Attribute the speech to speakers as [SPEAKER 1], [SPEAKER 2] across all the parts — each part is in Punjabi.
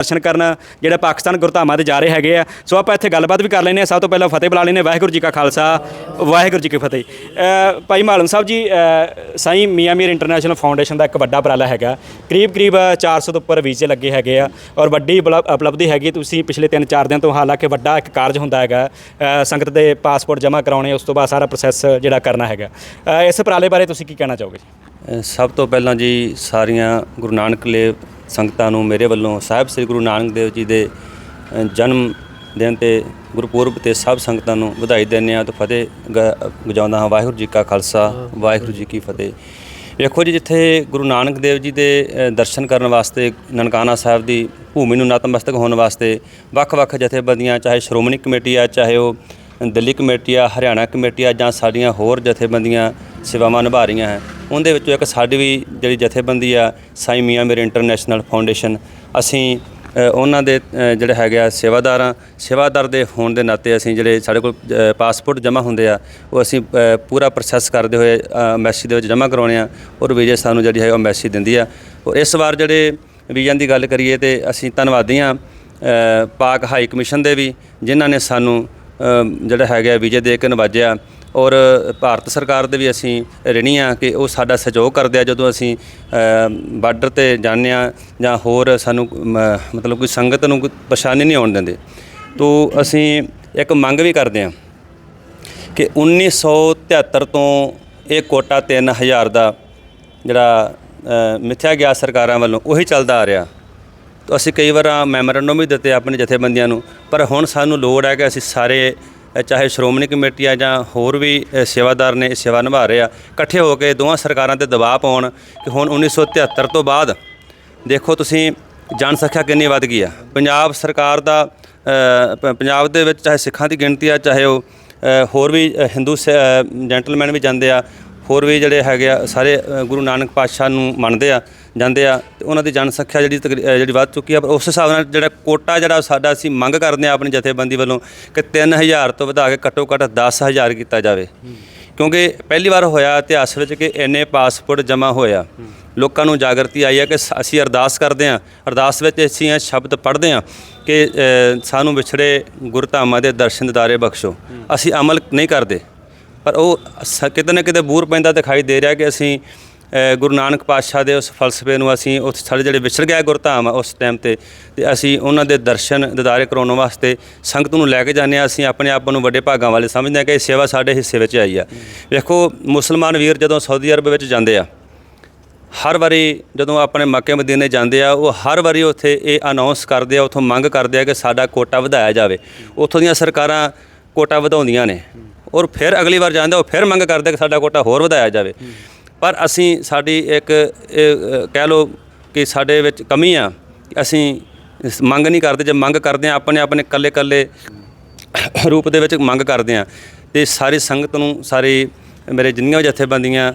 [SPEAKER 1] ਦਰਸ਼ਨ ਕਰਨ ਜਿਹੜਾ ਪਾਕਿਸਤਾਨ ਗੁਰਧਾਮਾਂ ਤੇ ਜਾ ਰਹੇ ਹੈਗੇ ਆ। ਸੋ ਆਪਾਂ ਇੱਥੇ ਗੱਲਬਾਤ ਵੀ ਕਰ ਲੈਂਦੇ ਆ ਸਭ ਤੋਂ ਪਹਿਲਾਂ ਫਤਿਹ ਬੁਲਾ ਲੈਂਦੇ ਹਾਂ। ਵਾਹਿਗੁਰੂ ਜੀ ਕਾ ਖਾਲਸਾ ਵਾਹਿਗੁਰੂ ਜੀ ਕੀ ਫਤਿਹ। ਅ, ਭਾਈ ਮਾਲਮ ਸਾਹਿਬ ਜੀ ਅ, ਸਾਈਂ ਮੀਆਂ ਮੀਰ ਇੰਟਰਨੈਸ਼ਨਲ ਫਾਊਂਡੇਸ਼ਨ ਦਾ ਇੱਕ ਵੱਡਾ ਉਪਰਾਲਾ ਹੈਗਾ। ਕਰੀਬ ਕਰੀਬ 400 ਤੋਂ ਉੱਪਰ ਵੀਜ਼ੇ ਲੱਗੇ ਹੈਗੇ ਆ ਔਰ ਵੱਡੀ ਉਪਲ- ਉਪਲਬਧੀ ਹੈਗੀ ਤੁਸੀਂ ਪਿਛਲੇ 3-4 ਦਿਨ ਤੋਂ ਹਾਲਾਂਕਿ ਵੱਡਾ ਇੱਕ ਕਾਰਜ ਹੁੰਦਾ ਹੈਗਾ। ਅ, ਸੰਗਤ ਦੇ ਪਾਸਪੋਰਟ ਜਮ੍ਹਾਂ ਕਰਾਉਣੇ ਉਸ ਤੋਂ ਬਾਅਦ ਸਾਰਾ ਪ੍ਰੋਸੈਸ ਜਿਹੜਾ ਕਰਨਾ ਹੈਗਾ। ਅ, ਇਸ ਉਪਰਾਲੇ ਬਾਰੇ ਤੁਸੀਂ ਕੀ ਕਹਿਣਾ ਚਾਹੋਗੇ
[SPEAKER 2] ਅ, ਸਭ ਤੋਂ ਪਹਿਲਾਂ ਜੀ ਸਾਰੀਆਂ ਗੁਰੂ ਨਾਨਕ ਲੇਵ ਸੰਗਤਾਂ ਨੂੰ ਮੇਰੇ ਵੱਲੋਂ ਸਾਹਿਬ ਸ੍ਰੀ ਗੁਰੂ ਨਾਨਕ ਦੇਵ ਜੀ ਦੇ ਜਨਮ ਦਿਨ ਤੇ ਗੁਰਪੁਰਬ ਤੇ ਸਭ ਸੰਗਤਾਂ ਨੂੰ ਵਧਾਈ ਦਿੰਦੇ ਹਾਂ ਤੇ ਫਤਿਹ ਗ- ਗਜਾਉਂਦਾ ਹਾਂ। ਵਾਹਿਗੁਰੂ ਜੀ ਕਾ ਖਾਲਸਾ, ਵਾਹਿਗੁਰੂ ਜੀ ਕੀ ਫਤਿਹ। ਵੇਖੋ ਜੀ, ਜਿੱਥੇ ਗੁਰੂ ਨਾਨਕ ਦੇਵ ਜੀ ਦੇ ਦਰਸ਼ਨ ਕਰਨ ਵਾਸਤੇ ਨਨਕਾਣਾ ਸਾਹਿਬ ਦੀ ਭੂਮੀ ਨੂੰ ਨਤਮਸਤਕ ਹੋਣ ਵਾਸਤੇ ਵੱਖ-ਵੱਖ ਜਥੇਬੰਦੀਆਂ, ਚਾਹੇ ਸ਼੍ਰੋਮਣੀ ਕਮੇਟੀ ਆ, ਚਾਹੇ ਉਹ ਦਿੱਲੀ ਕਮੇਟੀ ਆ, ਹਰਿਆਣਾ ਕਮੇਟੀ ਆ ਜਾਂ ਸਾਡੀਆਂ ਹੋਰ ਜਥੇਬੰਦੀਆਂ ਸੇਵਾਵਾਂ ਨਿਭਾ ਰਹੀਆਂ ਹੈ ਉਹਦੇ ਵਿੱਚੋਂ ਇੱਕ ਸਾਡੀ ਵੀ ਜਿਹੜੀ ਜਥੇਬੰਦੀ ਆ ਸਾਈ ਮੀਆਂ ਮੇਰੇ ਇੰਟਰਨੈਸ਼ਨਲ ਫਾਊਂਡੇਸ਼ਨ ਅਸੀਂ ਉਹਨਾਂ ਦੇ ਅ, ਜਿਹੜੇ ਹੈਗੇ ਆ ਸੇਵਾਦਾਰ ਆ ਸੇਵਾਦਾਰ ਦੇ ਹੋਣ ਦੇ ਨਾਤੇ ਅਸੀਂ ਜਿਹੜੇ ਸਾਡੇ ਕੋਲ ਪਾਸਪੋਰਟ ਜਮ੍ਹਾਂ ਹੁੰਦੇ ਆ ਉਹ ਅਸੀਂ ਪੂਰਾ ਪ੍ਰੋਸੈਸ ਕਰਦੇ ਹੋਏ ਐਮਬੈਸੀ ਦੇ ਵਿੱਚ ਜਮ੍ਹਾਂ ਕਰਾਉਣੇ ਆ ਔਰ ਵੀਜ਼ੇ ਸਾਨੂੰ ਜਿਹੜੀ ਹੈ ਉਹ ਐਮਬੈਸੀ ਦਿੰਦੀ ਆ। ਔਰ ਇਸ ਵਾਰ ਜਿਹੜੇ ਵੀਜ਼ਿਆਂ ਦੀ ਗੱਲ ਕਰੀਏ ਤੇ ਅਸੀਂ ਧੰਨਵਾਦੀ ਆ ਪਾਕ ਹਾਈ ਕਮਿਸ਼ਨ ਦੇ ਵੀ ਜਿਨ੍ਹਾਂ ਨੇ ਸਾਨੂੰ ਜਿਹੜਾ ਹੈਗਾ ਵੀਜ਼ੇ ਦੇ ਕੇ ਨਵਾਜਿਆ ਔਰ ਭਾਰਤ ਸਰਕਾਰ ਦੇ ਵੀ ਅਸੀਂ ਰਿਣੀ ਆ ਕਿ ਉਹ ਸਾਡਾ ਸਹਿਯੋਗ ਕਰਦੇ ਆ ਜਦੋਂ ਅਸੀਂ ਬਾਰਡਰ ਤੇ ਜਾਂਦੇ ਆ ਜਾਂ ਹੋਰ ਸਾਨੂੰ ਮਤਲਬ ਕੋਈ ਸੰਗਤ ਨੂੰ ਕੋਈ ਪਰੇਸ਼ਾਨੀ ਨਹੀਂ ਆਉਣ ਦਿੰਦੇ। ਤੋਂ ਅਸੀਂ ਇੱਕ ਮੰਗ ਵੀ ਕਰਦੇ ਆ ਕਿ 1973 ਤੋਂ ਇਹ ਕੋਟਾ 3000 ਦਾ ਜਿਹੜਾ ਮਿੱਥਿਆ ਗਿਆ ਸਰਕਾਰਾਂ ਵੱਲੋਂ ਉਹੀ ਚੱਲਦਾ ਆ ਰਿਹਾ। ਤਾਂ ਅਸੀਂ ਕਈ ਵਾਰ ਮੈਮੋਰੰਡਮ ਵੀ ਦਿੱਤੇ ਆਪਣੀ ਜਥੇਬੰਦੀਆਂ ਨੂੰ, ਪਰ ਹੁਣ ਸਾਨੂੰ ਲੋੜ ਹੈ ਕਿ ਅਸੀਂ ਸਾਰੇ ਚਾਹੇ ਸ਼੍ਰੋਮਣੀ ਕਮੇਟੀ ਆ ਜਾਂ ਹੋਰ ਵੀ ਸੇਵਾਦਾਰ ਨੇ ਇਹ ਸੇਵਾ ਨਿਭਾ ਰਹੇ ਆ ਇਕੱਠੇ ਹੋ ਕੇ ਦੋਵਾਂ ਸਰਕਾਰਾਂ ਤੇ ਦਬਾਅ ਪਾਉਣ ਕਿ ਹੁਣ 1973 ਤੋਂ ਬਾਅਦ ਦੇਖੋ ਤੁਸੀਂ ਜਨਸੰਖਿਆ ਕਿੰਨੀ ਵੱਧ ਗਈ ਆ। ਪੰਜਾਬ ਸਰਕਾਰ ਦਾ ਪੰਜਾਬ ਦੇ ਵਿੱਚ ਚਾਹੇ ਸਿੱਖਾਂ ਦੀ ਗਿਣਤੀ ਆ ਚਾਹੇ ਉਹ ਹੋਰ ਵੀ ਅ, ਹਿੰਦੂ ਜੈਂਟਲਮੈਨ ਵੀ ਜਾਂਦੇ ਆ ਹੋਰ ਵੀ ਜਿਹੜੇ ਹੈਗੇ ਆ ਸਾਰੇ ਅ, ਗੁਰੂ ਨਾਨਕ ਪਾਤਸ਼ਾਹ ਨੂੰ ਮੰਨਦੇ ਆ ਜਾਂਦੇ ਆ ਤੇ ਉਹਨਾਂ ਦੀ ਜਨਸੰਖਿਆ ਜਿਹੜੀ ਤਕਰੀ- ਅ, ਜਿਹੜੀ ਵੱਧ ਚੁੱਕੀ ਆ ਪਰ ਉਸ ਹਿਸਾਬ ਨਾਲ ਜਿਹੜਾ ਕੋਟਾ ਜਿਹੜਾ ਸਾਡਾ ਅਸੀਂ ਮੰਗ ਕਰਦੇ ਆ ਆਪਣੀ ਜਥੇਬੰਦੀ ਵੱਲੋਂ ਕਿ 3000 ਤੋਂ ਵਧਾ ਕੇ ਘੱਟੋ ਘੱਟ 10000 ਕੀਤਾ ਜਾਵੇ। ਕਿਉਂਕਿ ਪਹਿਲੀ ਵਾਰ ਹੋਇਆ ਇਤਿਹਾਸ ਵਿੱਚ ਕਿ ਇੰਨੇ ਪਾਸਪੋਰਟ ਜਮ੍ਹਾਂ ਹੋਇਆ ਲੋਕਾਂ ਨੂੰ ਜਾਗਰਤੀ ਆਈ ਹੈ ਕਿ ਸ- ਅਸੀਂ ਅਰਦਾਸ ਕਰਦੇ ਹਾਂ ਅਰਦਾਸ ਵਿੱਚ ਅਸੀਂ ਇਹ ਸ਼ਬਦ ਪੜ੍ਹਦੇ ਹਾਂ ਕਿ ਅ, ਸਾਨੂੰ ਵਿਛੜੇ ਗੁਰਧਾਮਾਂ ਦੇ ਦਰਸ਼ਨ ਦਿਦਾਰੇ ਬਖਸ਼ੋ। ਅਸੀਂ ਅਮਲ ਨਹੀਂ ਕਰਦੇ। ਪਰ ਉਹ ਸ- ਕਿਤੇ ਨਾ ਕਿਤੇ ਬੂਰ ਪੈਂਦਾ ਦਿਖਾਈ ਦੇ ਰਿਹਾ ਕਿ ਅਸੀਂ ਅ, ਗੁਰੂ ਨਾਨਕ ਪਾਤਸ਼ਾਹ ਦੇ ਉਸ ਫਲਸਫੇ ਨੂੰ ਅਸੀਂ ਉਸ ਸਾਡੇ ਜਿਹੜੇ ਵਿਛੜ ਗਿਆ ਗੁਰਧਾਮ ਆ ਉਸ ਟਾਈਮ ਤੇ ਤੇ ਅਸੀਂ ਉਹਨਾਂ ਦੇ ਦਰਸ਼ਨ ਦਿਦਾਰੇ ਕਰਾਉਣ ਵਾਸਤੇ ਸੰਗਤ ਨੂੰ ਲੈ ਕੇ ਜਾਂਦੇ ਹਾਂ। ਅਸੀਂ ਆਪਣੇ ਆਪ ਨੂੰ ਵੱਡੇ ਭਾਗਾਂ ਵਾਲੇ ਸਮਝਦੇ ਹਾਂ ਕਿ ਇਹ ਸੇਵਾ ਸਾਡੇ ਹਿੱਸੇ ਵਿੱਚ ਆਈ ਆ। ਵੇਖੋ ਮੁਸਲਮਾਨ ਵੀਰ ਜਦੋਂ ਸਾਊਦੀ ਅਰਬ ਵਿੱਚ ਜਾਂਦੇ ਆ ਹਰ ਵਾਰੀ ਜਦੋਂ ਆਪਣੇ ਮੱਕੇ ਮਦੀਨੇ ਜਾਂਦੇ ਆ ਉਹ ਹਰ ਵਾਰੀ ਉੱਥੇ ਇਹ ਅਨਾਉਂਸ ਕਰਦੇ ਆ ਉੱਥੋਂ ਮੰਗ ਕਰਦੇ ਆ ਕਿ ਸਾਡਾ ਕੋਟਾ ਵਧਾਇਆ ਜਾਵੇ। ਉੱਥੋਂ ਦੀਆਂ ਸਰਕਾਰਾਂ ਕੋਟਾ ਵਧਾਉਂਦੀਆਂ ਨੇ। ਔਰ ਫਿਰ ਅਗਲੀ ਵਾਰ ਜਾਂਦੇ ਉਹ ਫਿਰ ਮੰਗ ਕਰਦੇ ਕਿ ਸਾਡਾ ਕੋਟਾ ਹੋਰ ਵਧਾਇਆ ਜਾਵੇ। ਪਰ ਅਸੀਂ ਸਾਡੀ ਇੱਕ ਇਹ, ਕਹਿ ਲਓ ਕਿ ਸਾਡੇ ਵਿੱਚ ਕਮੀ ਆ। ਅਸੀਂ ਮੰਗ ਨਹੀਂ ਕਰਦੇ ਜੇ ਮੰਗ ਕਰਦੇ ਆ ਆਪਣੇ ਆਪਣੇ ਕੱਲੇ ਕੱਲੇ ਰੂਪ ਦੇ ਵਿੱਚ ਮੰਗ ਕਰਦੇ ਆ। ਤੇ ਸਾਰੀ ਸੰਗਤ ਨੂੰ ਸਾਰੇ ਮੇਰੇ ਜਿੰਨੀਆਂ ਵੀ ਜਥੇਬੰਦੀਆਂ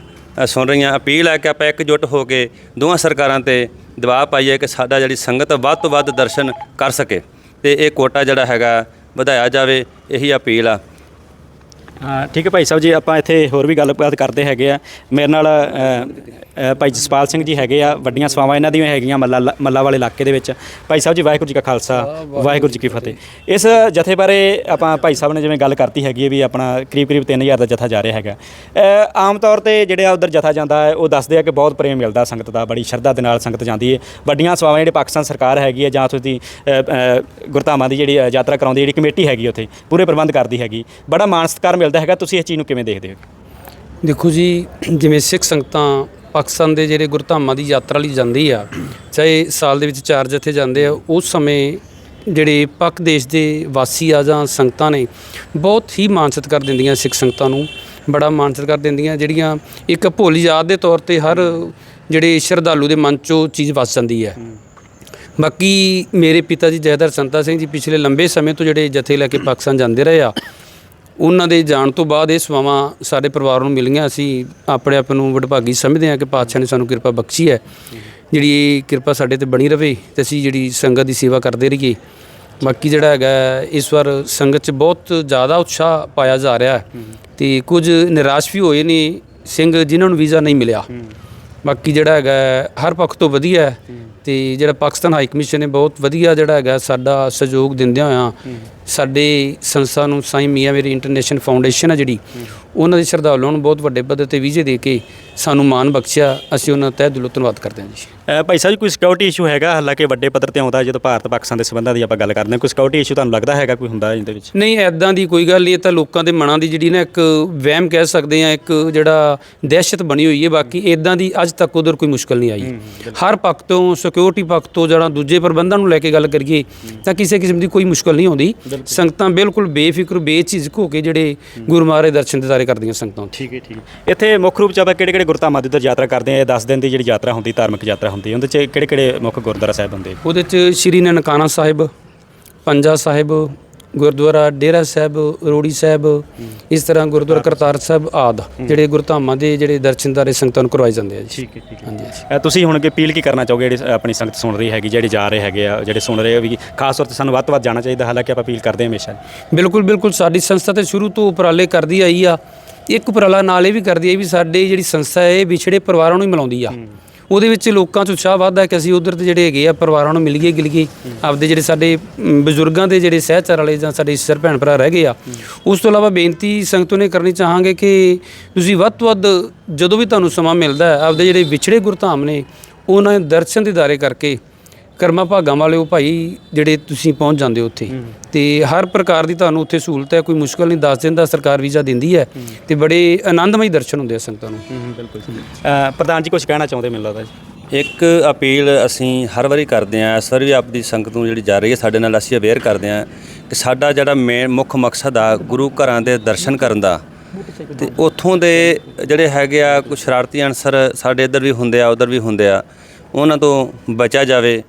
[SPEAKER 2] ਸੁਣ ਰਹੀਆਂ ਅਪੀਲ ਹੈ ਕਿ ਆਪਾਂ ਇਕਜੁੱਟ ਹੋ ਕੇ ਦੋਵਾਂ ਸਰਕਾਰਾਂ ਤੇ ਦਬਾਅ ਪਾਈਏ ਕਿ ਸਾਡਾ ਜਿਹੜੀ ਸੰਗਤ ਵੱਧ ਤੋਂ ਵੱਧ ਦਰਸ਼ਨ ਕਰ ਸਕੇ। ਤੇ ਇਹ ਕੋਟਾ ਜਿਹੜਾ ਹੈਗਾ ਵਧਾਇਆ ਜਾਵੇ ਇਹੀ ਅਪੀਲ ਆ।
[SPEAKER 1] ਹਾਂ ਠੀਕ ਹੈ ਭਾਈ ਸਾਹਿਬ ਜੀ ਆਪਾਂ ਇੱਥੇ ਹੋਰ ਵੀ ਗੱਲਬਾਤ ਕਰਦੇ ਹੈਗੇ ਆ। ਮੇਰੇ ਨਾਲ ਅ, ਅ, ਭਾਈ ਜਸਪਾਲ ਸਿੰਘ ਜੀ ਹੈਗੇ ਆ ਵੱਡੀਆਂ ਸਵਾਵਾਂ ਇਹਨਾਂ ਦੀਆਂ ਹੈਗੀਆਂ ਮੱਲਾ ਮੱਲਾ ਵਾਲੇ ਇਲਾਕੇ ਦੇ ਵਿੱਚ। ਭਾਈ ਸਾਹਿਬ ਜੀ ਵਾਹਿਗੁਰੂ ਜੀ ਕਾ ਖਾਲਸਾ ਵਾਹਿਗੁਰੂ ਜੀ ਕੀ ਫਤਿਹ। ਇਸ ਜਥੇ ਬਾਰੇ ਆਪਾਂ ਭਾਈ ਸਾਹਿਬ ਨੇ ਜਿਵੇਂ ਗੱਲ ਕਰਤੀ ਹੈਗੀ ਹੈ ਵੀ ਆਪਣਾ ਕਰੀਬ ਕਰੀਬ 3000 ਦਾ ਜਥਾ ਜਾ ਰਿਹਾ ਹੈਗਾ। ਅ, ਆਮ ਤੌਰ ਤੇ ਜਿਹੜੇ ਆ ਉਧਰ ਜਥਾ ਜਾਂਦਾ ਹੈ ਉਹ ਦੱਸਦੇ ਆ ਕਿ ਬਹੁਤ ਪ੍ਰੇਮ ਮਿਲਦਾ ਸੰਗਤ ਦਾ ਬੜੀ ਸ਼ਰਧਾ ਦੇ ਨਾਲ ਸੰਗਤ ਜਾਂਦੀ ਹੈ। ਵੱਡੀਆਂ ਸਵਾਵਾਂ ਜਿਹੜੇ ਪਾਕਿਸਤਾਨ ਸਰਕਾਰ ਹੈਗੀ ਹੈ ਜਾਂ ਉੱਥੇ ਦੀ ਅ, ਅ, ਗੁਰਧਾਮਾਂ ਦੀ ਜਿਹੜੀ ਅ, ਯਾਤਰਾ ਕਰਾਉਂਦੀ ਜਿਹੜੀ ਕਮੇਟੀ ਹੈਗੀ ਉੱਥੇ ਪੂਰੇ ਪ੍ਰਬੰਧ ਕਰਦੀ ਹੈਗੀ। ਬੜਾ ਮਾਣ ਸਤਿਕਾਰ ਮਿਲਦਾ ਹੈਗਾ, ਤੁਸੀਂ ਇਸ ਚੀਜ਼ ਨੂੰ ਕਿਵੇਂ ਦੇਖਦੇ ਹੋ?
[SPEAKER 3] ਦੇਖੋ ਜੀ, ਜਿਵੇਂ ਸਿੱਖ ਸੰਗਤਾਂ ਪਾਕਿਸਤਾਨ ਦੇ ਜਿਹੜੇ ਗੁਰਧਾਮਾਂ ਦੀ ਯਾਤਰਾ ਲਈ ਜਾਂਦੀ ਆ, ਚਾਹੇ ਸਾਲ ਦੇ ਵਿੱਚ ਚਾਰ ਜਥੇ ਜਾਂਦੇ ਆ, ਉਸ ਸਮੇਂ ਜਿਹੜੇ ਪੱਕ ਦੇਸ਼ ਦੇ ਵਾਸੀ ਆ ਜਾਂ ਸੰਗਤਾਂ ਨੇ, ਬਹੁਤ ਹੀ ਮਾਣ ਸਤਿਕਾਰ ਦਿੰਦੀਆਂ ਸਿੱਖ ਸੰਗਤਾਂ ਨੂੰ, ਬੜਾ ਮਾਣ ਕਰ ਦਿੰਦੀਆਂ, ਜਿਹੜੀਆਂ ਇੱਕ ਭੋਲੀ ਯਾਦ ਦੇ ਤੌਰ ਤੇ ਹਰ ਜਿਹੜੇ ਸ਼ਰਧਾਲੂ ਦੇ ਮਨ 'ਚੋਂ ਚੀਜ਼ ਵਸ ਜਾਂਦੀ ਹੈ। ਬਾਕੀ ਮੇਰੇ ਪਿਤਾ ਜੀ ਜੈਦਰ ਸੰਤਾ ਸਿੰਘ ਜੀ ਪਿਛਲੇ ਲੰਬੇ ਸਮੇਂ ਤੋਂ ਜਿਹੜੇ ਜਥੇ ਲੈ ਕੇ ਪਾਕਿਸਤਾਨ ਜਾਂਦੇ ਰਹੇ ਆ ਉਹਨਾਂ ਦੇ ਜਾਣ ਤੋਂ ਬਾਅਦ ਇਹ ਸੇਵਾਵਾਂ ਸਾਡੇ ਪਰਿਵਾਰ ਨੂੰ ਮਿਲੀਆਂ। ਅਸੀਂ ਆਪਣੇ ਆਪ ਨੂੰ ਵਡਭਾਗੀ ਸਮਝਦੇ ਹਾਂ ਕਿ ਪਾਤਸ਼ਾਹ ਨੇ ਸਾਨੂੰ ਕਿਰਪਾ ਬਖਸ਼ੀ ਹੈ। ਜਿਹੜੀ ਇਹ ਕਿਰਪਾ ਸਾਡੇ ਤੇ ਬਣੀ ਰਵੇ ਤੇ ਅਸੀਂ ਜਿਹੜੀ ਸੰਗਤ ਦੀ ਸੇਵਾ ਕਰਦੇ ਰਹੀਏ। ਬਾਕੀ ਜਿਹੜਾ ਹੈਗਾ ਇਸ ਵਾਰ ਸੰਗਤ 'ਚ ਬਹੁਤ ਜ਼ਿਆਦਾ ਉਤਸ਼ਾਹ ਪਾਇਆ ਜਾ ਰਿਹਾ ਹੈ ਤੇ ਕੁਝ ਨਿਰਾਸ਼ ਵੀ ਹੋਏ ਨੇ ਸਿੰਘ ਜਿਨ੍ਹਾਂ ਨੂੰ ਵੀਜ਼ਾ ਨਹੀਂ ਮਿਲਿਆ। ਬਾਕੀ ਜਿਹੜਾ ਹੈਗਾ ਹਰ ਪੱਖ ਤੋਂ ਵਧੀਆ ਹੈ। ਤੇ ਜਿਹੜਾ ਪਾਕਿਸਤਾਨ ਹਾਈ ਕਮਿਸ਼ਨ ਨੇ ਬਹੁਤ ਵਧੀਆ ਜਿਹੜਾ ਹੈਗਾ ਸਾਡਾ ਸਹਿਯੋਗ ਦਿੰਦਿਆਂ ਹੋਇਆਂ ਸਾਡੇ ਸੰਸਥਾ ਨੂੰ ਸਾਈਂ ਮੀਆਂ ਮੇਰੀ ਇੰਟਰਨੈਸ਼ਨਲ ਫਾਊਂਡੇਸ਼ਨ ਹੈ ਜਿਹੜੀ ਉਹਨਾਂ ਦੇ ਸ਼ਰਧਾਲੂਆਂ ਨੂੰ ਬਹੁਤ ਵੱਡੇ ਪੱਧਰ ਤੇ ਵੀਜ਼ੇ ਦੇ ਕੇ ਸਾਨੂੰ ਮਾਣ ਬਖਸ਼ਿਆ। ਅਸੀਂ ਉਹਨਾਂ ਦਾ ਤਹਿ ਦਿਲੋਂ ਧੰਨਵਾਦ ਕਰਦੇ ਹਾਂ ਜੀ।
[SPEAKER 1] ਅ, ਭਾਈ ਸਾਹਿਬ ਜੀ ਕੋਈ ਸਿਕਿਉਰਿਟੀ ਇਸ਼ੂ ਹੈਗਾ? ਹਾਲਾਂਕਿ ਵੱਡੇ ਪੱਧਰ ਤੇ ਆਉਂਦਾ ਜਦੋਂ ਭਾਰਤ ਪਾਕਿਸਤਾਨ ਦੇ ਸੰਬੰਧਾਂ ਦੀ ਆਪਾਂ ਗੱਲ ਕਰਦੇ ਹਾਂ ਕੋਈ ਸਿਕਿਉਰਿਟੀ ਇਸ਼ੂ ਤੁਹਾਨੂੰ ਲੱਗਦਾ ਹੈਗਾ ਕੋਈ ਹੁੰਦਾ ਇਹਦੇ ਵਿੱਚ?
[SPEAKER 3] ਨਹੀਂ ਐਦਾਂ ਦੀ ਕੋਈ ਗੱਲ ਨਹੀਂ ਇਹ ਤਾਂ ਲੋਕਾਂ ਦੇ ਮਨਾਂ ਦੀ ਜਿਹੜੀ ਨਾ ਇੱਕ ਵਹਿਮ ਕਹਿ ਸਕਦੇ ਆ ਇੱਕ ਜਿਹੜਾ ਦਹਿਸ਼ਤ ਬਣੀ ਹੋਈ ਹੈ ਬਾਕੀ ਐਦਾਂ ਦੀ ਅੱਜ ਤੱਕ ਉਧਰ ਕੋਈ ਮੁਸ਼ਕਲ ਨਹੀਂ ਆਈ। ਹਰ ਪੱਖ ਤੋਂ ਸਿਕਿਉਰਿਟੀ ਪੱਖ ਤੋਂ ਜਿਹੜਾ ਦੂਜੇ ਪ੍ਰਬੰਧਾਂ ਨੂੰ ਲੈ ਕੇ ਗੱਲ ਕਰੀਏ ਤਾਂ ਕਿਸੇ ਕਿਸਮ ਦੀ ਕੋਈ ਮੁਸ਼ਕਲ ਨਹੀਂ ਆਉਂਦੀ। ਸੰਗਤਾਂ ਬਿਲਕੁਲ ਬੇਫਿਕਰ ਬੇਝਿਜਕ ਹੋ ਕੇ ਜਿਹੜੇ ਗੁਰੂ ਮਹਾਰਾਜ ਦਰਸ਼ਨ ਦਿਦਾਰੇ ਕਰਦੀਆਂ ਸੰਗਤਾਂ
[SPEAKER 1] ਠੀਕ ਹੈ ਠੀਕ ਹੈ। ਇੱਥੇ ਮੁੱਖ ਰੂਪ ਚ ਆਪਾਂ ਕਿਹੜੇ ਕਿਹੜੇ ਗੁਰਧਾਮਾਂ ਦੀ ਉੱਧਰ ਯਾਤਰਾ ਕਰਦੇ ਆ ਇਹ 10 ਦਿਨ ਦੀ ਜਿਹੜੀ ਯਾਤਰਾ ਹੁੰਦੀ ਧਾਰਮਿਕ ਯਾਤਰਾ ਹੁੰਦੀ ਹੈ। ਉਹਦੇ ਚ ਕਿਹੜੇ ਕਿਹੜੇ ਮੁੱਖ ਗੁਰਦੁਆਰਾ ਸਾਹਿਬ ਹੁੰਦੇ
[SPEAKER 3] ਉਹਦੇ ਚ ਸ਼੍ਰੀ ਨਨਕਾਣਾ ਸਾਹਿਬ ਪੰਜਾ ਸਾਹਿਬ ਗੁਰਦੁਆਰਾ ਡੇਰਾ ਸਾਹਿਬ ਰੋੜੀ ਸਾਹਿਬ ਇਸ ਤਰ੍ਹਾਂ ਗੁਰਦੁਆਰਾ ਕਰਤਾਰ ਸਾਹਿਬ ਆਦ ਜਿਹੜੇ ਗੁਰਧਾਮਾਂ ਦੇ ਜਿਹੜੇ ਦਰਸ਼ਨਦਾਰੇ ਸੰਗਤਾਂ ਨੂੰ ਕਰਵਾਏ ਜਾਂਦੇ ਆ ਜੀ।
[SPEAKER 1] ਠੀਕ ਹੈ ਠੀਕ
[SPEAKER 3] ਹਾਂਜੀ
[SPEAKER 1] ਅ, ਤੁਸੀਂ ਹੁਣ ਕਿ ਅਪੀਲ ਕੀ ਕਰਨਾ ਚਾਹੋਗੇ? ਜਿਹੜੀ ਆਪਣੀ ਸੰਗਤ ਸੁਣ ਰਹੀ ਹੈਗੀ ਜਿਹੜੇ ਜਾ ਰਹੇ ਹੈਗੇ ਆ ਜਿਹੜੇ ਸੁਣ ਰਹੇ ਆ ਵੀ ਖਾਸ ਤੌਰ ਤੇ ਸਾਨੂੰ ਵੱਧ ਤੋਂ ਵੱਧ ਜਾਣਾ ਚਾਹੀਦਾ ਹਾਲਾਂਕਿ ਆਪਾਂ ਅਪੀਲ ਕਰਦੇ ਹਾਂ ਹਮੇਸ਼ਾ
[SPEAKER 3] ਬਿਲਕੁਲ ਬਿਲਕੁਲ। ਸਾਡੀ ਸੰਸਥਾ ਤੇ ਸ਼ੁਰੂ ਤੋਂ ਉਪਰਾਲੇ ਕਰਦੀ ਆਈ ਆ। ਇੱਕ ਉਪਰਾਲਾ ਨਾਲ ਇਹ ਵੀ ਕਰਦੀ ਆਈ ਵੀ ਸਾਡੇ ਜਿਹੜੀ ਸੰਸਥਾ ਹੈ ਇਹ ਵਿਛੜੇ ਪਰਿਵਾਰਾਂ ਨੂੰ ਹੀ ਮਿਲਾਉਂਦੀ ਆ। ਉਹਦੇ ਵਿੱਚ ਲੋਕਾਂ 'ਚ ਉਤਸ਼ਾਹ ਵੱਧਦਾ ਹੈ ਕਿ ਅਸੀਂ ਉਧਰ ਦੇ ਜਿਹੜੇ ਹੈਗੇ ਆ, ਪਰਿਵਾਰਾਂ ਨੂੰ ਮਿਲ ਗਏ ਗਿਲ ਗਏ ਆਪਦੇ ਜਿਹੜੇ ਸਾਡੇ ਬਜ਼ੁਰਗਾਂ ਦੇ ਜਿਹੜੇ ਸਹਿਚਾਰ ਵਾਲੇ ਜਾਂ ਸਾਡੇ ਸਿਰ ਭੈਣ ਭਰਾ ਰਹਿ ਗਏ ਆ। ਉਸ ਤੋਂ ਇਲਾਵਾ ਬੇਨਤੀ ਸੰਗਤੋਂ ਨੇ ਕਰਨੀ ਚਾਹਾਂਗੇ ਕਿ ਤੁਸੀਂ ਵੱਧ ਤੋਂ ਵੱਧ ਜਦੋਂ ਵੀ ਤੁਹਾਨੂੰ ਸਮਾਂ ਮਿਲਦਾ ਹੈ, ਆਪਦੇ ਜਿਹੜੇ ਵਿਛੜੇ ਗੁਰਧਾਮ ਨੇ, ਉਹਨਾਂ ਦੇ ਦਰਸ਼ਨ ਦੀਦਾਰੇ ਕਰਕੇ ਕਰਮਾ ਭਾਗਾਂ ਵਾਲੇ ਉਹ ਭਾਈ ਜਿਹੜੇ ਤੁਸੀਂ ਪਹੁੰਚ ਜਾਂਦੇ ਹੋ ਉੱਥੇ। ਤੇ ਹਰ ਪ੍ਰਕਾਰ ਦੀ ਤੁਹਾਨੂੰ ਉੱਥੇ ਸਹੂਲਤ ਹੈ ਕੋਈ ਮੁਸ਼ਕਲ ਨਹੀਂ 10 ਦਿਨ ਦਾ ਸਰਕਾਰ ਵੀਜ਼ਾ ਦਿੰਦੀ ਹੈ ਤੇ ਬੜੇ ਆਨੰਦਮਈ ਦਰਸ਼ਨ ਹੁੰਦੇ ਆ ਸੰਗਤਾਂ ਨੂੰ।
[SPEAKER 1] ਬਿਲਕੁਲ ਪ੍ਰਧਾਨ ਜੀ ਕੁਝ ਕਹਿਣਾ ਚਾਹੁੰਦੇ ਮੈਨੂੰ ਲੱਗਦਾ ਜੀ?
[SPEAKER 2] ਇੱਕ ਅਪੀਲ ਅਸੀਂ ਹਰ ਵਾਰੀ ਕਰਦੇ ਹਾਂ ਇਸ ਵਾਰੀ ਵੀ ਆਪਦੀ ਸੰਗਤ ਨੂੰ ਜਿਹੜੀ ਜਾ ਰਹੀ ਹੈ ਸਾਡੇ ਨਾਲ ਅਸੀਂ ਅਵੇਅਰ ਕਰਦੇ ਹਾਂ ਕਿ ਸਾਡਾ ਜਿਹੜਾ ਮੇਨ ਮੁੱਖ ਮਕਸਦ ਆ ਗੁਰੂ ਘਰਾਂ ਦੇ ਦਰਸ਼ਨ ਕਰਨ ਦਾ। ਤੇ ਉੱਥੋਂ ਦੇ ਜਿਹੜੇ ਹੈਗੇ ਆ ਕੁਝ ਸ਼ਰਾਰਤੀ ਅਨਸਰ ਸਾਡੇ ਇੱਧਰ ਵੀ ਹੁੰਦੇ ਆ ਉਧਰ ਵੀ ਹੁੰਦੇ ਆ ਉਹਨਾਂ ਤੋਂ ਬਚਿਆ ਜਾਵੇ।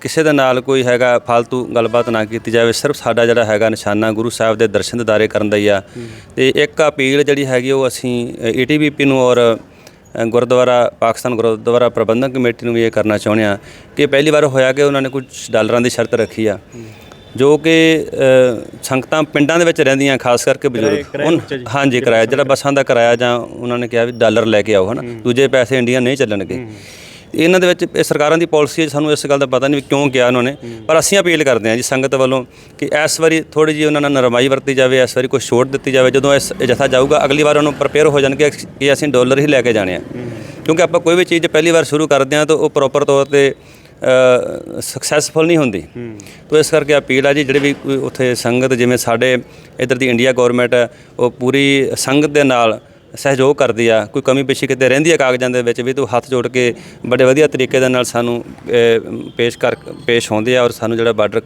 [SPEAKER 2] ਕਿਸੇ ਦੇ ਨਾਲ ਕੋਈ ਹੈਗਾ ਫालतू ਗੱਲਬਾਤ ਨਾ ਕੀਤੀ ਜਾਵੇ ਸਿਰਫ ਸਾਡਾ ਜਿਹੜਾ ਹੈਗਾ ਨਿਸ਼ਾਨਾ ਗੁਰੂ ਸਾਹਿਬ ਦੇ ਦਰਸ਼ਨ ਦਿਦਾਰੇ ਕਰਨ ਦਾ ਹੀ ਆ। ਤੇ ਇੱਕ ਅਪੀਲ ਜਿਹੜੀ ਹੈਗੀ ਉਹ ਅਸੀਂ ਏਟੀਬੀਪੀ ਨੂੰ ਔਰ ਗੁਰਦੁਆਰਾ ਪਾਕਿਸਤਾਨ ਗੁਰਦੁਆਰਾ ਪ੍ਰਬੰਧਕ ਕਮੇਟੀ ਨੂੰ ਵੀ ਇਹ ਕਰਨਾ ਚਾਹੁੰਦੇ ਆ ਕਿ ਪਹਿਲੀ ਵਾਰ ਹੋਇਆ ਕਿ ਉਹਨਾਂ ਨੇ ਕੁਝ ਡਾਲਰਾਂ ਦੀ ਸ਼ਰਤ ਰੱਖੀ ਆ ਜੋ ਕਿ ਸੰਗਤਾਂ ਪਿੰਡਾਂ ਦੇ ਵਿੱਚ ਰਹਿੰਦੀਆਂ ਖਾਸ ਕਰਕੇ ਬਜ਼ੁਰਗ। ਹਾਂਜੀ ਕਿਰਾਇਆ ਜਿਹੜਾ ਬੱਸਾਂ ਦਾ ਕਿਰਾਇਆ ਜਾਂ ਉਹਨਾਂ ਨੇ ਕਿਹਾ ਵੀ ਡਾਲਰ ਲੈ ਕੇ ਆਓ ਹਨਾ? ਦੂਜੇ ਪੈਸੇ ਇੰਡੀਆ ਨਹੀਂ ਚੱਲਣਗੇ। ਇਹਨਾਂ ਦੇ ਵਿੱਚ ਇਹ ਸਰਕਾਰਾਂ ਦੀ ਪਾਲਿਸੀ ਹੈ ਸਾਨੂੰ ਇਸ ਗੱਲ ਦਾ ਪਤਾ ਨਹੀਂ ਵੀ ਕਿਉਂ ਕਿਹਾ ਉਹਨਾਂ ਨੇ। ਪਰ ਅਸੀਂ ਅਪੀਲ ਕਰਦੇ ਹਾਂ ਜੀ ਸੰਗਤ ਵੱਲੋਂ ਕਿ ਇਸ ਵਾਰੀ ਥੋੜੀ ਜਿਹੀ ਉਹਨਾਂ ਨਾਲ ਨਰਮਾਈ ਵਰਤੀ ਜਾਵੇ ਇਸ ਵਾਰੀ ਕੋਈ ਛੋਟ ਦਿੱਤੀ ਜਾਵੇ। ਜਦੋਂ ਇਸ ਜਥਾ ਜਾਊਗਾ ਅਗਲੀ ਵਾਰ ਉਹਨੂੰ ਪ੍ਰਪੇਅਰ ਹੋ ਜਾਣਗੇ ਕਿ ਅਸੀਂ ਡਾਲਰ ਹੀ ਲੈ ਕੇ ਜਾਣੇ ਆ। ਕਿਉਂਕਿ ਆਪਾਂ ਕੋਈ ਵੀ ਚੀਜ਼ ਪਹਿਲੀ ਵਾਰ ਸ਼ੁਰੂ ਕਰਦੇ ਹਾਂ ਤਾਂ ਉਹ ਪ੍ਰੋਪਰ ਤੌਰ ਤੇ ਸਕਸੈਸਫੁਲ ਨਹੀਂ ਹੁੰਦੀ। ਤੋ ਇਸ ਕਰਕੇ ਅਪੀਲ ਆ ਜੀ ਜਿਹੜੇ ਵੀ ਉੱਥੇ ਸੰਗਤ ਜਿਵੇਂ ਸਾਡੇ ਇੱਧਰ ਦੀ ਇੰਡੀਆ ਗਵਰਨਮੈਂਟ ਉਹ ਪੂਰੀ ਸੰਗਤ ਦੇ ਨਾਲ ਸਹਿਯੋਗ ਕਰਦੀ ਆ ਕੋਈ ਕਮੀ ਪੇਸ਼ੀ ਕਿਤੇ ਰਹਿੰਦੀ ਆ ਕਾਗਜ਼ਾਂ ਦੇ ਵਿੱਚ ਵੀ ਤੂੰ ਹੱਥ ਜੋੜ ਕੇ ਬੜੇ ਵਧੀਆ ਤਰੀਕੇ ਦੇ ਨਾਲ ਸਾਨੂੰ ਪੇਸ਼ ਕਰ ਪੇਸ਼ ਹੁੰਦੇ ਆ ਔਰ ਸਾਨੂੰ ਜਿਹੜਾ ਬਾਰਡਰ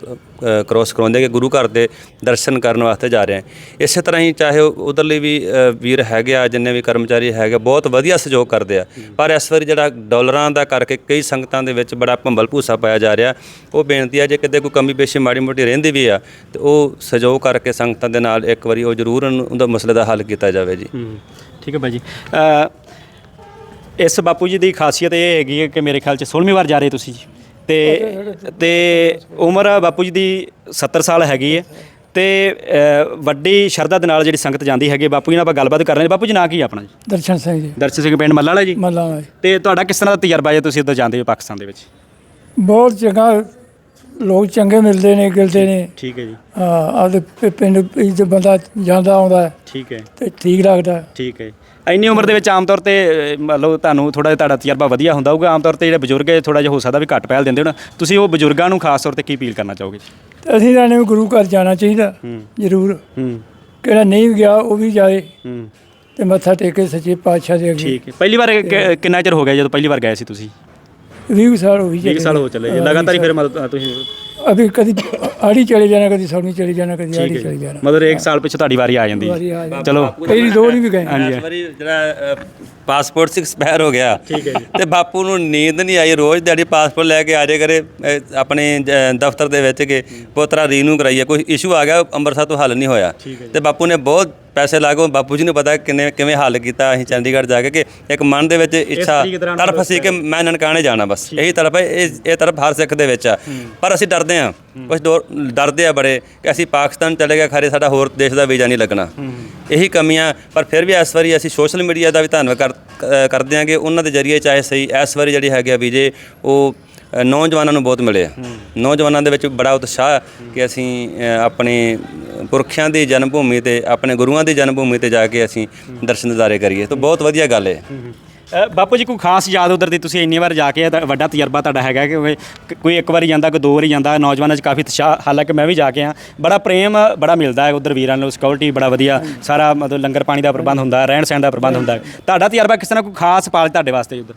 [SPEAKER 2] ਕ੍ਰੋਸ ਕਰਾਉਂਦੇ ਕਿ ਗੁਰੂ ਘਰ ਦੇ ਦਰਸ਼ਨ ਕਰਨ ਵਾਸਤੇ ਜਾ ਰਹੇ ਆ। ਇਸੇ ਤਰ੍ਹਾਂ ਹੀ ਚਾਹੇ ਉਧਰਲੇ ਵੀ ਅਹ, ਵੀਰ ਹੈਗੇ ਆ ਜਿੰਨੇ ਵੀ ਕਰਮਚਾਰੀ ਹੈਗੇ ਬਹੁਤ ਵਧੀਆ ਸਹਿਯੋਗ ਕਰਦੇ ਆ। ਪਰ ਇਸ ਵਾਰੀ ਜਿਹੜਾ ਡਾਲਰਾਂ ਦਾ ਕਰਕੇ ਕਈ ਸੰਗਤਾਂ ਦੇ ਵਿੱਚ ਬੜਾ ਭੰਬਲ ਭੂਸਾ ਪਾਇਆ ਜਾ ਰਿਹਾ ਉਹ ਬੇਨਤੀ ਆ ਜੇ ਕਿਤੇ ਕੋਈ ਕਮੀ ਪੇਸ਼ੀ ਮਾੜੀ ਮੋਟੀ ਰਹਿੰਦੀ ਵੀ ਆ ਤੇ ਉਹ ਸਹਿਯੋਗ ਕਰਕੇ ਸੰਗਤਾਂ ਦੇ ਨਾਲ ਇੱਕ ਵਾਰੀ ਉਹ ਜ਼ਰੂਰ ਉਹਨੂੰ- ਉਹਦਾ ਮਸਲੇ ਦਾ ਹੱਲ ਕੀਤਾ ਜਾਵੇ ਜੀ।
[SPEAKER 1] ਠੀਕ ਹੈ ਭਾਈ ਜੀ। ਅ, ਇਸ ਬਾਪੂ ਜੀ ਦੀ ਖਾਸੀਅਤ ਇਹ ਹੈਗੀ ਹੈ ਕਿ ਮੇਰੇ ਖਿਆਲ ਚ 16ਵੀਂ ਵਾਰ ਜਾ ਰਹੇ ਤੁਸੀਂ ਜੀ। ਤੇ ਤੇ ਉਮਰ ਬਾਪੂ ਜੀ ਦੀ 70 ਸਾਲ ਹੈਗੀ ਹੈ। ਤੇ ਅ, ਵੱਡੀ ਸ਼ਰਧਾ ਦੇ ਨਾਲ ਜਿਹੜੀ ਸੰਗਤ ਜਾਂਦੀ ਹੈਗੀ ਹੈ। ਬਾਪੂ ਜੀ ਨਾਲ ਆਪਾਂ ਗੱਲਬਾਤ ਕਰ ਰਹੇ ਹਾਂ। ਬਾਪੂ ਜੀ ਨਾਂ ਕੀ ਹੈ ਆਪਣਾ ਜੀ?
[SPEAKER 4] ਦਰਸ਼ਨ ਸਿੰਘ ਜੀ।
[SPEAKER 1] ਦਰਸ਼ਨ ਸਿੰਘ ਪਿੰਡ ਮੱਲਾ ਵਾਲਾ ਜੀ।
[SPEAKER 4] ਮੱਲਾ ਵਾਲੇ।
[SPEAKER 1] ਤੇ ਤੁਹਾਡਾ ਕਿਸ ਤਰ੍ਹਾਂ ਦਾ ਤਜਰਬਾ ਹੈ ਤੁਸੀਂ ਉੱਧਰ ਜਾਂਦੇ ਹੋ ਪਾਕਿਸਤਾਨ ਦੇ ਵਿੱਚ?
[SPEAKER 4] ਬਹੁਤ ਚੰਗਾ। ਲੋਕ ਚੰਗੇ ਮਿਲਦੇ ਨੇ ਗਿਲਦੇ ਨੇ।
[SPEAKER 1] ਠੀਕ ਹੈ ਜੀ।
[SPEAKER 4] ਹਾਂ ਆਪਦੇ ਪਿ- ਪਿੰਡ ਵਿੱਚ ਬੰਦਾ ਜਾਂਦਾ ਆਉਂਦਾ ਹੈ।
[SPEAKER 1] ਠੀਕ ਹੈ।
[SPEAKER 4] ਤੇ ਠੀਕ ਲੱਗਦਾ ਹੈ।
[SPEAKER 1] ਠੀਕ ਹੈ। ਇੰਨੀ ਉਮਰ ਦੇ ਵਿੱਚ ਆਮ ਤੌਰ ਤੇ ਮੰਨ ਲਓ ਤੁਹਾਨੂੰ ਥੋੜਾ ਜਿਹਾ ਤੁਹਾਡਾ ਤਜਰਬਾ ਵਧੀਆ ਹੁੰਦਾ ਹੋਊਗਾ ਆਮ ਤੌਰ ਤੇ ਜਿਹੜੇ ਬਜ਼ੁਰਗ ਹੈ ਥੋੜਾ ਜਿਹਾ ਹੋ ਸਕਦਾ ਵੀ ਘੱਟ ਪਹਿਲ ਦਿੰਦੇ ਹੋਣ। ਤੁਸੀਂ ਉਹ ਬਜ਼ੁਰਗਾਂ ਨੂੰ ਖਾਸ ਤੌਰ ਤੇ ਕੀ ਅਪੀਲ ਕਰਨਾ ਚਾਹੋਗੇ
[SPEAKER 4] ਤੇ ਅਸੀਂ ਤਾਂ ਨੇ ਗੁਰੂ ਘਰ ਜਾਣਾ ਚਾਹੀਦਾ ਜ਼ਰੂਰ।
[SPEAKER 1] ਹੂੰ।
[SPEAKER 4] ਕਿਹੜਾ ਨਹੀਂ ਵੀ ਗਿਆ ਉਹ ਵੀ ਜਾਏ।
[SPEAKER 1] ਹੂੰ।
[SPEAKER 4] ਤੇ ਮੱਥਾ ਟੇਕੇ ਸੱਚੇ ਪਾਤਸ਼ਾਹ ਦੇ ਅੱਗੇ।
[SPEAKER 1] ਠੀਕ ਹੈ। ਪਹਿਲੀ ਵਾਰ ਕਿ- ਕਿੰਨਾ ਚਿਰ ਹੋ ਗਿਆ ਜਦੋਂ ਪਹਿਲੀ ਵਾਰ ਗਏ ਸੀ ਤੁਸੀਂ?
[SPEAKER 4] 20 ਸਾਲ ਹੋ ਗਈ
[SPEAKER 1] 20 ਸਾਲ ਹੋ ਚੱਲੇ ਲਗਾਤਾਰ ਹੀ ਫਿਰ ਮਤਲਬ ਤੁਸੀਂ
[SPEAKER 4] ਅਭੀ ਕਦੀ ਆੜੀ ਚਲੇ ਜਾਣਾ ਕਦੀ ਸੌਣੀ ਚਲੇ ਜਾਣਾ ਕਦੀ ਆੜੀ ਚਲੇ ਜਾਣਾ।
[SPEAKER 1] ਮਤਲਬ ਇੱਕ ਸਾਲ ਪਿੱਛੇ ਤੁਹਾਡੀ ਵਾਰੀ ਆ ਜਾਂਦੀ।
[SPEAKER 4] ਵਾਰੀ
[SPEAKER 1] ਹੈ
[SPEAKER 4] ਆ ਜਾਂਦੀ।
[SPEAKER 1] ਚਲੋ।
[SPEAKER 4] ਕਈ ਦੋ ਨਹੀਂ ਵੀ ਗਏ।
[SPEAKER 2] ਇਸ ਵਾਰੀ ਜਿਹੜਾ ਪਾਸਪੋਰਟ ਸੀ ਐਕਸਪਾਇਰ ਹੋ ਗਿਆ।
[SPEAKER 1] ਠੀਕ ਹੈ ਜੀ।
[SPEAKER 2] ਤੇ ਬਾਪੂ ਨੂੰ ਨੀਂਦ ਨਹੀਂ ਆਈ। ਰੋਜ਼ ਦਿਹਾੜੀ ਪਾਸਪੋਰਟ ਲੈ ਕੇ ਆ ਜੇ ਕਰੇ ਅਹ, ਆਪਣੇ ਜ- ਦਫ਼ਤਰ ਦੇ ਵਿੱਚ ਕਿ ਪੋਤਰਾ ਰੀਨੂ ਕਰਾਈਏ ਕੋਈ ਇਸ਼ੂ ਆ ਗਿਆ ਅੰਮ੍ਰਿਤਸਰ ਤੋਂ ਹੱਲ ਨਹੀਂ ਹੋਇਆ। ਤੇ ਬਾਪੂ ਨੇ ਬਹੁਤ ਪੈਸੇ ਲਾਗੋ ਬਾਪੂ ਜੀ ਨੂੰ ਪਤਾ ਕਿੰਨੇ ਕਿਵੇਂ ਹੱਲ ਕੀਤਾ। ਅਸੀਂ ਚੰਡੀਗੜ੍ਹ ਜਾ ਕੇ ਕਿ ਇੱਕ ਮਨ ਦੇ ਵਿੱਚ ਇੱਛਾ
[SPEAKER 1] ਤਰੀਕੇ ਦੌਰਾਨ
[SPEAKER 2] ਤੜਫ ਸੀ ਕਿ ਮੈਂ ਨਨਕਾਣੇ ਜਾਣਾ ਬਸ। ਇਹੀ ਤੜਫ ਹੈ ਇਹ ਇਹ ਤੜਫ ਹਰ ਸਿੱਖ ਦੇ ਵਿੱਚ ਆ। ਪਰ ਅਸੀਂ ਡਰਦੇ ਆ ਕੁਝ ਡਰਦੇ ਆ ਬੜੇ ਕਿ ਅਸੀਂ ਪਾਕਿਸਤਾਨ ਚਲੇ ਗਏ ਖਰੇ ਸਾਡਾ ਹੋਰ ਦੇਸ਼ ਦਾ ਵੀਜ਼ਾ ਨਹੀਂ ਲੱਗਣਾ। ਇਹੀ ਕਮੀਆਂ ਪਰ ਫਿਰ ਵੀ ਇਸ ਵਾਰੀ ਅਸੀਂ ਸੋਸ਼ਲ ਮੀਡੀਆ ਦਾ ਵੀ ਧੰਨਵਾਦ ਕਰਦੇ ਹਾਂ ਕਿ ਉਹਨਾਂ ਦੇ ਜਰੀਏ ਚਾਹੇ ਸਹੀ ਇਸ ਵਾਰੀ ਜਿਹੜੀ ਹੈਗੀ ਆ ਵੀਜ਼ੇ ਉਹ ਨੌਜਵਾਨਾਂ ਨੂੰ ਬਹੁਤ ਮਿਲੇ ਆ। ਨੌਜਵਾਨਾਂ ਦੇ ਵਿੱਚ ਬੜਾ ਉਤਸ਼ਾਹ ਕਿ ਅਸੀਂ ਆਪਣੇ ਪੁਰਖਿਆਂ ਦੀ ਜਨਮ ਭੂਮੀ ਤੇ ਆਪਣੇ ਗੁਰੂਆਂ ਦੀ ਜਨਮ ਭੂਮੀ ਤੇ ਜਾ ਕੇ ਅਸੀਂ ਦਰਸ਼ਨ ਦਿਦਾਰੇ ਕਰੀਏ। ਤਾਂ ਬਹੁਤ ਵਧੀਆ ਗੱਲ ਹੈ।
[SPEAKER 1] ਅ, ਬਾਪੂ ਜੀ ਕੋਈ ਖਾਸ ਯਾਦ ਉਧਰ ਦੀ ਤੁਸੀਂ ਇੰਨੀ ਵਾਰ ਜਾ ਕੇ ਆਏ ਤਾਂ ਵੱਡਾ ਤਜਰਬਾ ਤੁਹਾਡਾ ਹੈਗਾ ਕਿ ਕੋਈ- ਕੋਈ ਇੱਕ ਵਾਰੀ ਜਾਂਦਾ ਕੋਈ ਦੋ ਵਾਰੀ ਜਾਂਦਾ ਨੌਜਵਾਨਾਂ 'ਚ ਕਾਫੀ ਉਤਸ਼ਾਹ ਹਾਲਾਂਕਿ ਮੈਂ ਵੀ ਜਾ ਕੇ ਆ ਬੜਾ ਪ੍ਰੇਮ ਬੜਾ ਮਿਲਦਾ ਹੈ ਉਧਰ ਵੀਰਾਂ ਨੂੰ ਸਿਕਿਉਰਿਟੀ ਬੜਾ ਵਧੀਆ ਸਾਰਾ ਮਤਲਬ ਲੰਗਰ ਪਾਣੀ ਦਾ ਪ੍ਰਬੰਧ ਹੁੰਦਾ ਰਹਿਣ ਸਹਿਣ ਦਾ ਪ੍ਰਬੰਧ ਹੁੰਦਾ। ਤੁਹਾਡਾ ਤਜਰਬਾ ਕਿਸ ਤਰ੍ਹਾਂ ਕੋਈ ਖਾਸ ਪਾਲ ਤੁਹਾਡੇ ਵਾਸਤੇ ਉਧਰ?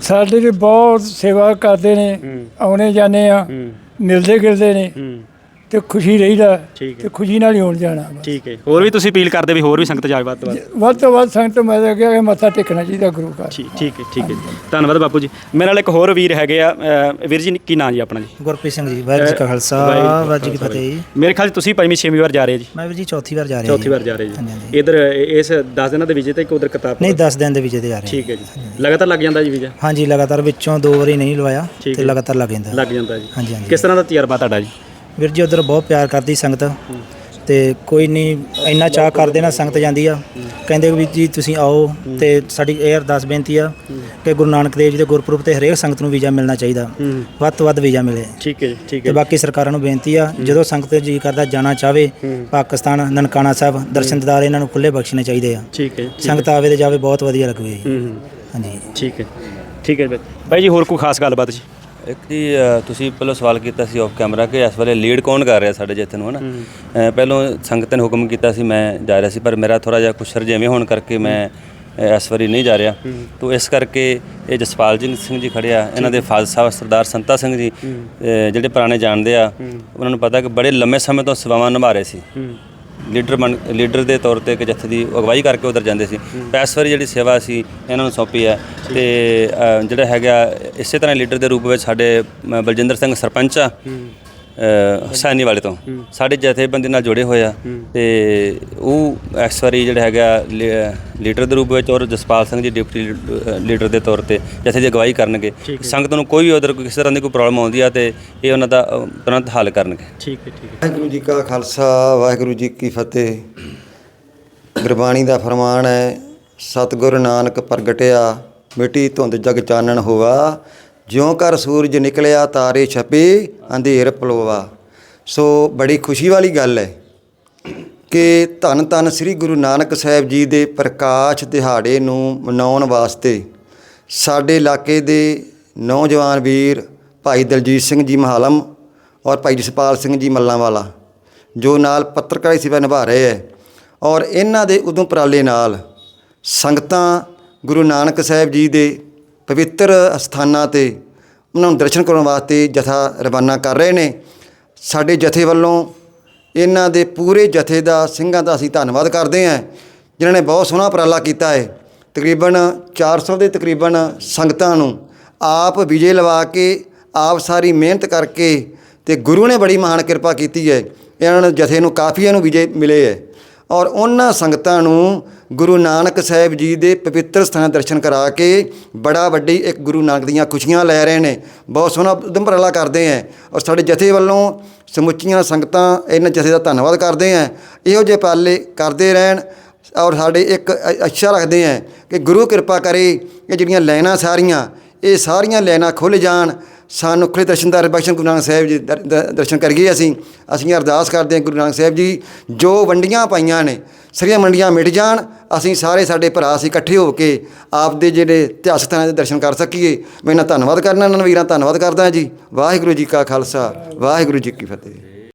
[SPEAKER 4] ਸਾਡੇ ਲਈ ਬਹੁਤ ਸੇਵਾ ਕਰਦੇ ਨੇ ਆਉਣੇ ਜਾਂਦੇ ਆ ਮਿਲਦੇ ਗਿਲਦੇ ਨੇ। ਤੇ ਖੁਸ਼ੀ ਰਹੀਦਾ
[SPEAKER 1] ਠੀਕ ਹੈ।
[SPEAKER 4] ਤੇ ਖੁਸ਼ੀ ਨਾਲ ਹੀ ਹੋਣ ਜਾਣਾ ਬਸ।
[SPEAKER 1] ਠੀਕ ਹੈ। ਹੋਰ ਵੀ ਤੁਸੀਂ ਅਪੀਲ ਕਰਦੇ ਵੀ ਹੋਰ ਵੀ ਸੰਗਤ ਜਾਵੇ ਵੱਧ ਤੋਂ ਵੱਧ?
[SPEAKER 4] ਵੱਧ ਤੋਂ ਵੱਧ ਸੰਗਤ ਮੈਂ ਤਾਂ ਕਿਹਾ ਕਿ ਮੱਥਾ ਟੇਕਣਾ ਚਾਹੀਦਾ ਗੁਰੂ ਘਰ।
[SPEAKER 1] ਠੀਕ ਠੀਕ ਹੈ ਠੀਕ ਹੈ ਜੀ। ਧੰਨਵਾਦ ਬਾਪੂ ਜੀ। ਮੇਰੇ ਨਾਲ ਇੱਕ ਹੋਰ ਵੀਰ ਹੈਗੇ ਆ ਅ, ਵੀਰ ਜੀ ਕੀ ਨਾਂ ਜੀ ਆਪਣਾ ਜੀ?
[SPEAKER 5] ਗੁਰਪ੍ਰੀਤ ਸਿੰਘ ਜੀ ਵਾਹਿਗੁਰੂ ਜੀ ਕਾ ਖਾਲਸਾ ਵਾਹਿਗੁਰੂ ਜੀ ਕੀ ਫਤਿਹ ਜੀ।
[SPEAKER 1] ਮੇਰੇ ਖਿਆਲ 'ਚ ਤੁਸੀਂ ਪੰਜਵੀਂ ਛੇਵੀਂ ਵਾਰ ਜਾ ਰਹੇ ਜੀ?
[SPEAKER 5] ਮੈਂ ਵੀਰ ਜੀ ਚੌਥੀ ਵਾਰ ਜਾ ਰਿਹਾ
[SPEAKER 1] ਚੌਥੀ ਵਾਰ ਜਾ ਰਹੇ ਜੀ। ਇਧਰ ਇਸ 10 ਦਿਨਾਂ ਦੇ ਵਿਜੇ ਤੇ ਇੱਕ ਉਧਰ ਕਿਤਾਬ
[SPEAKER 5] ਨਹੀਂ 10 ਦਿਨ ਦੇ ਵਿੱਚ ਤੇ ਜਾ ਰਹੇ
[SPEAKER 1] ਠੀਕ ਹੈ ਜੀ। ਲਗਾਤਾਰ ਲੱਗ ਜਾਂਦਾ ਜੀ ਵੀਜ਼ਾ?
[SPEAKER 5] ਹਾਂਜੀ ਲਗਾਤਾਰ ਵਿੱਚੋਂ ਦੋ ਵਾਰੀ ਨਹੀਂ ਲਵਾਇਆ ਤੇ। ਲਗਾਤਾਰ ਲੱਗ ਜਾਂਦਾ।
[SPEAKER 1] ਲੱਗ ਜਾਂਦਾ ਜੀ।
[SPEAKER 5] ਹਾਂਜੀ ਹਾਂਜੀ।
[SPEAKER 1] ਕਿਸ ਤਰ੍ਹਾਂ ਦਾ ਤਜਰਬਾ ਤੁਹਾਡਾ ਜੀ?
[SPEAKER 5] ਵੀਰ ਜੀ ਉਧਰ ਬਹੁਤ ਪਿਆਰ ਕਰਦੀ ਸੰਗਤ ਤੇ ਕੋਈ ਨਹੀਂ ਇੰਨਾ ਚਾਹ ਕਰਦੇ ਨਾ ਸੰਗਤ ਜਾਂਦੀ ਆ। ਕਹਿੰਦੇ ਵੀ ਜੀ ਤੁਸੀਂ ਆਓ ਤੇ ਸਾਡੀ ਇਹ ਅਰਦਾਸ ਬੇਨਤੀ ਆ ਕਿ ਗੁਰੂ ਨਾਨਕ ਦੇਵ ਜੀ ਦੇ ਗੁਰਪੁਰਬ ਤੇ ਹਰੇਕ ਸੰਗਤ ਨੂੰ ਵੀਜ਼ਾ ਮਿਲਣਾ ਚਾਹੀਦਾ। ਵੱਧ ਤੋਂ ਵੱਧ ਵੀਜ਼ਾ ਮਿਲੇ।
[SPEAKER 1] ਠੀਕ ਹੈ ਜੀ ਠੀਕ
[SPEAKER 5] ਤੇ
[SPEAKER 1] ਹੈ
[SPEAKER 5] ਬਾਕੀ ਸਰਕਾਰਾਂ ਨੂੰ ਬੇਨਤੀ ਆ ਜਦੋਂ ਸੰਗਤ ਜੀ ਕਰਦਾ ਜਾਣਾ ਚਾਹਵੇ ਪਾਕਿਸਤਾਨ ਨਨਕਾਣਾ ਸਾਹਿਬ ਦਰਸ਼ਨ ਦਿਦਾਰ ਇਹਨਾਂ ਨੂੰ ਖੁੱਲੇ ਬਖਸ਼ਣੇ ਚਾਹੀਦੇ ਆ।
[SPEAKER 1] ਠੀਕ ਹੈ
[SPEAKER 5] ਸੰਗਤ ਆਵੇ ਤੇ ਜਾਵੇ ਬਹੁਤ ਵਧੀਆ ਲੱਗੂਗੀ ਜੀ। ਹਾਂਜੀ।
[SPEAKER 1] ਠੀਕ ਹੈ ਠੀਕ ਹੈ। ਬਾਈ ਜੀ ਹੋਰ ਕੋਈ ਖਾਸ ਗੱਲਬਾਤ ਜੀ?
[SPEAKER 2] ਇੱਕ ਜੀ ਅ, ਤੁਸੀਂ ਪਹਿਲਾਂ ਸਵਾਲ ਕੀਤਾ ਸੀ ਆਫ ਕੈਮਰਾ ਕਿ ਇਸ ਵੇਲੇ ਲੀਡ ਕੌਣ ਕਰ ਰਿਹਾ ਸਾਡੇ ਜਥੇ ਨੂੰ ਹਨਾ? ਅ, ਪਹਿਲਾਂ ਸੰਗਤ ਨੇ ਹੁਕਮ ਕੀਤਾ ਸੀ ਮੈਂ ਜਾ ਰਿਹਾ ਸੀ ਪਰ ਮੇਰਾ ਥੋੜਾ ਜਿਹਾ ਕੁਛ ਸਰਜੇਵੇਂ ਹੋਣ ਕਰਕੇ ਮੈਂ ਅ, ਇਸ ਵਾਰੀ ਨਹੀਂ ਜਾ ਰਿਹਾ। ਤੋਂ ਇਸ ਕਰਕੇ ਇਹ ਜਸਪਾਲ ਜੀ ਸਿੰਘ ਜੀ ਖੜਿਆ ਇਹਨਾਂ ਦੇ ਫਾਦਰ ਸਾਹਿਬ ਸਰਦਾਰ ਸੰਤਾ ਸਿੰਘ ਜੀ ਅ, ਜਿਹੜੇ ਪੁਰਾਣੇ ਜਾਣਦੇ ਆ ਉਹਨਾਂ ਨੂੰ ਪਤਾ ਕਿ ਬੜੇ ਲੰਮੇ ਸਮੇਂ ਤੋਂ ਸੇਵਾਵਾਂ ਨਿਭਾ ਰਹੇ ਸੀ। ਲੀਡਰ ਬਣ ਲੀਡਰ ਦੇ ਤੌਰ ਤੇ ਇੱਕ ਜਥੇ ਦੀ ਅਗਵਾਈ ਕਰਕੇ ਉਧਰ ਜਾਂਦੇ ਸੀ। ਤਾਂ ਇਸ ਵਾਰੀ ਜਿਹੜੀ ਸੇਵਾ ਸੀ ਇਹਨਾਂ ਨੂੰ ਸੌਂਪੀ ਹੈ ਤੇ ਅ, ਜਿਹੜਾ ਹੈਗਾ ਇਸੇ ਤਰ੍ਹਾਂ ਲੀਡਰ ਦੇ ਰੂਪ ਵਿੱਚ ਸਾਡੇ ਅ, ਬਲਜਿੰਦਰ ਸਿੰਘ ਸਰਪੰਚ ਆ। ਹੁਸੈਨੀ ਵਾਲੇ ਤੋਂ। ਸਾਡੇ ਜਥੇਬੰਦੀ ਨਾਲ ਜੁੜੇ ਹੋਏ ਆ ਤੇ ਉਹ ਇਸ ਵਾਰੀ ਜਿਹੜਾ ਹੈਗਾ ਲੀ- ਲੀਡਰ ਦੇ ਰੂਪ ਵਿੱਚ ਔਰ ਜਸਪਾਲ ਸਿੰਘ ਜੀ ਡਿਪਟੀ ਲੀਡਰ ਦੇ ਤੌਰ ਤੇ ਜਥੇ ਦੀ ਅਗਵਾਈ ਕਰਨਗੇ। ਸੰਗਤ ਨੂੰ ਕੋਈ ਉਧਰ ਕਿਸੇ ਤਰ੍ਹਾਂ ਦੀ ਕੋਈ ਪ੍ਰੋਬਲਮ ਆਉਂਦੀ ਆ ਤੇ ਇਹ ਉਹਨਾਂ ਦਾ ਤੁਰੰਤ ਹੱਲ ਕਰਨਗੇ।
[SPEAKER 1] ਠੀਕ ਹੈ ਠੀਕ ਹੈ।
[SPEAKER 6] ਵਾਹਿਗੁਰੂ ਜੀ ਕਾ ਖਾਲਸਾ ਵਾਹਿਗੁਰੂ ਜੀ ਕੀ ਫਤਿਹ। ਗੁਰਬਾਣੀ ਦਾ ਫਰਮਾਨ ਹੈ ਸਤਿਗੁਰ ਨਾਨਕ ਪ੍ਰਗਟਿਆ ਮਿੱਟੀ ਧੁੰਦ ਜਗ ਚਾਨਣ ਹੋਵਾ ਜਿਉਂ ਕਰ ਸੂਰਜ ਨਿਕਲਿਆ, ਤਾਰੇ ਛਪੇ, ਅੰਧੇਰ ਪਲੋਵਾ ਸੋ ਬੜੀ ਖੁਸ਼ੀ ਵਾਲੀ ਗੱਲ ਹੈ ਕਿ ਧੰਨ ਧੰਨ ਸ੍ਰੀ ਗੁਰੂ ਨਾਨਕ ਸਾਹਿਬ ਜੀ ਦੇ ਪ੍ਰਕਾਸ਼ ਦਿਹਾੜੇ ਨੂੰ ਮਨਾਉਣ ਵਾਸਤੇ ਸਾਡੇ ਇਲਾਕੇ ਦੇ ਨੌਜਵਾਨ ਵੀਰ ਭਾਈ ਦਲਜੀਤ ਸਿੰਘ ਜੀ ਮਹਾਲਮ ਔਰ ਭਾਈ ਜਸਪਾਲ ਸਿੰਘ ਜੀ ਮੱਲਾਂਵਾਲਾ, ਜੋ ਨਾਲ ਪੱਤਰਕਾਰੀ ਸੇਵਾ ਨਿਭਾ ਰਹੇ ਹੈ ਔਰ ਇਹਨਾਂ ਦੇ ਉਦੋਂ ਉਪਰਾਲੇ ਨਾਲ ਸੰਗਤਾਂ ਗੁਰੂ ਨਾਨਕ ਸਾਹਿਬ ਜੀ ਦੇ ਪਵਿੱਤਰ ਅਸਥਾਨਾਂ ਤੇ ਉਹਨਾਂ ਨੂੰ ਦਰਸ਼ਨ ਕਰਨ ਵਾਸਤੇ ਜਥਾ ਰਵਾਨਾ ਕਰ ਰਹੇ ਨੇ। ਸਾਡੇ ਜਥੇ ਵੱਲੋਂ ਇਹਨਾਂ ਦੇ ਪੂਰੇ ਜਥੇ ਦਾ, ਸਿੰਘਾਂ ਦਾ ਅਸੀਂ ਧੰਨਵਾਦ ਕਰਦੇ ਹਾਂ, ਜਿਨ੍ਹਾਂ ਨੇ ਬਹੁਤ ਸੋਹਣਾ ਉਪਰਾਲਾ ਕੀਤਾ ਹੈ। ਤਕਰੀਬਨ 400 ਦੇ ਤਕਰੀਬਨ ਸੰਗਤਾਂ ਨੂੰ ਆਪ ਵਿਜੇ ਲਵਾ ਕੇ, ਆਪ ਸਾਰੀ ਮਿਹਨਤ ਕਰਕੇ ਤੇ ਗੁਰੂ ਨੇ ਬੜੀ ਮਹਾਨ ਕਿਰਪਾ ਕੀਤੀ ਹੈ। ਇਹਨਾਂ ਨੂੰ ਜਥੇ ਨੂੰ ਕਾਫੀਆਂ ਨੂੰ ਵਿਜੇ ਮਿਲੇ ਹੈ। ਔਰ ਉਹਨਾਂ ਸੰਗਤਾਂ ਨੂੰ ਗੁਰੂ ਨਾਨਕ ਸਾਹਿਬ ਜੀ ਦੇ ਪਵਿੱਤਰ ਸਥਾਨ ਦਰਸ਼ਨ ਕਰਾ ਕੇ ਬੜਾ ਵੱਡੀ ਇੱਕ ਗੁਰੂ ਨਾਨਕ ਦੀਆਂ ਖੁਸ਼ੀਆਂ ਲੈ ਰਹੇ ਨੇ। ਬਹੁਤ ਸੋਹਣਾ ਉਦਮਪਰਾਲਾ ਕਰਦੇ ਹੈ ਔਰ ਸਾਡੇ ਜਥੇ ਵੱਲੋਂ ਸਮੁੱਚੀਆਂ ਸੰਗਤਾਂ ਇਹਨਾਂ ਜਥੇ ਦਾ ਧੰਨਵਾਦ ਕਰਦੇ ਹੈ ਇਹੋ ਜਿਹੇ ਪਾਲੇ ਕਰਦੇ ਰਹਿਣ ਔਰ ਸਾਡੇ ਇੱਕ ਅੱਛਾ ਰੱਖਦੇ ਹਾਂ ਕਿ ਗੁਰੂ ਕਿਰਪਾ ਕਰੇ ਇਹ ਜਿਹੜੀਆਂ ਲਾਈਨਾਂ ਸਾਰੀਆਂ, ਇਹ ਸਾਰੀਆਂ ਲਾਈਨਾਂ ਖੁੱਲ੍ਹ ਜਾਣ ਸਾਨੂੰ ਦਰਸ਼ਨ ਦਰਸ਼ਨਦਾਰ ਬਖਸ਼ਣ ਗੁਰੂ ਨਾਨਕ ਸਾਹਿਬ ਜੀ ਦਰ- ਦਰ- ਦਰਸ਼ਨ ਕਰੀਏ ਅਸੀਂ। ਅਸੀਂ ਅਰਦਾਸ ਕਰਦੇ ਹਾਂ ਗੁਰੂ ਨਾਨਕ ਸਾਹਿਬ ਜੀ, ਜੋ ਵੰਡੀਆਂ ਪਾਈਆਂ ਨੇ, ਸਾਰੀਆਂ ਮੰਡੀਆਂ ਮਿਟ ਜਾਣ, ਅਸੀਂ ਸਾਰੇ ਸਾਡੇ ਭਰਾ ਅਸੀਂ ਇਕੱਠੇ ਹੋ ਕੇ ਆਪਦੇ ਜਿਹੜੇ ਇਤਿਹਾਸਕ ਥਾਂ ਦੇ ਦਰਸ਼ਨ ਕਰ ਸਕੀਏ। ਮੈਂ ਇਹਨਾਂ ਧੰਨਵਾਦ ਕਰਨਾ, ਇਹਨਾਂ ਵੀਰਾਂ ਧੰਨਵਾਦ ਕਰਦਾ ਜੀ। ਵਾਹਿਗੁਰੂ ਜੀ ਕਾ ਖਾਲਸਾ, ਵਾਹਿਗੁਰੂ ਜੀ ਕੀ ਫਤਿਹ।